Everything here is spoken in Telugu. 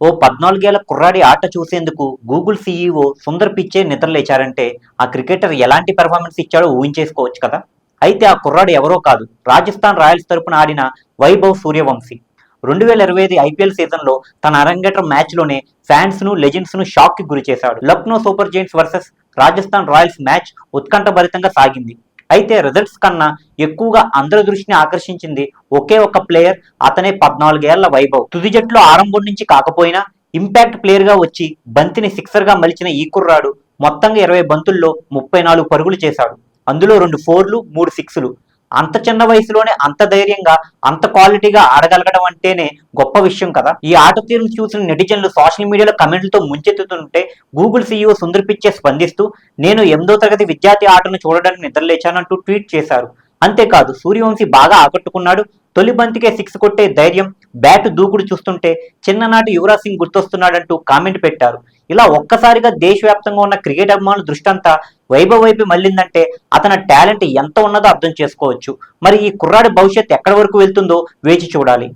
ఓ పద్నాలుగేళ్ళ కుర్రాడి ఆట చూసేందుకు గూగుల్ సీఈఓ సుందర్ పిచ్చే నిద్రలేచారంటే ఆ క్రికెటర్ ఎలాంటి పెర్ఫార్మెన్స్ ఇచ్చాడో ఊహించేసుకోవచ్చు కదా? అయితే ఆ కుర్రాడు ఎవరో కాదు. రాజస్థాన్ రాయల్స్ తరపున ఆడిన వైభవ్ సూర్యవంశీ. రెండు వేల ఇరవై ఐదు ఐపీఎల్ సీజన్లో తన అరంగేట్ర మ్యాచ్లోనే ఫ్యాన్స్ను లెజెండ్స్ను షాక్కి గురి చేశాడు Lucknow super giants versus Rajasthan royals match ఉత్కంఠభరితంగా సాగింది. అయితే రిజల్ట్స్ కన్నా ఎక్కువగా అందరి దృష్టిని ఆకర్షించింది ఒకే ఒక ప్లేయర్ అతనే పద్నాలుగేళ్ళ వైభవ్. తుది జట్లో ఆరంభం నుంచి కాకపోయినా ఇంపాక్ట్ ప్లేయర్గా వచ్చి బంతిని సిక్సర్గా మలిచిన ఈ కుర్రాడు మొత్తంగా ఇరవై బంతుల్లో ముప్పై నాలుగు పరుగులు చేశాడు. అందులో రెండు ఫోర్లు మూడు సిక్స్లు. అంత చిన్న వయసులోనే అంత ధైర్యంగా అంత క్వాలిటీగా ఆడగలగడం అంటేనే గొప్ప విషయం కదా. ఈ ఆట తీరును చూసిన నెటిజన్లు సోషల్ మీడియాలో కమెంట్లతో ముంచెత్తుతుంటే గూగుల్ సీఈఓ సుందర్ పిచ్చే స్పందిస్తూ నేను ఎనిమిదో తరగతి విద్యార్థి ఆటను చూడడానికి నిద్రలేచానంటూ ట్వీట్ చేశారు. అంతేకాదు సూర్యవంశీ బాగా ఆకట్టుకున్నాడు. తొలి బంతికే సిక్స్ కొట్టే ధైర్యం బ్యాట్ దూకుడు చూస్తుంటే చిన్ననాటి యువరాజ్ సింగ్ గుర్తొస్తున్నాడంటూ కామెంట్ పెట్టారు. ఇలా ఒక్కసారిగా దేశవ్యాప్తంగా ఉన్న క్రికెట్ అభిమానుల దృష్టి అంతా వైభవ్ వైపు మళ్ళిందంటే అతని టాలెంట్ ఎంత ఉన్నదో అర్థం చేసుకోవచ్చు. మరి ఈ కుర్రాడి భవిష్యత్ ఎక్కడి వరకు వెళ్తుందో వేచి చూడాలి.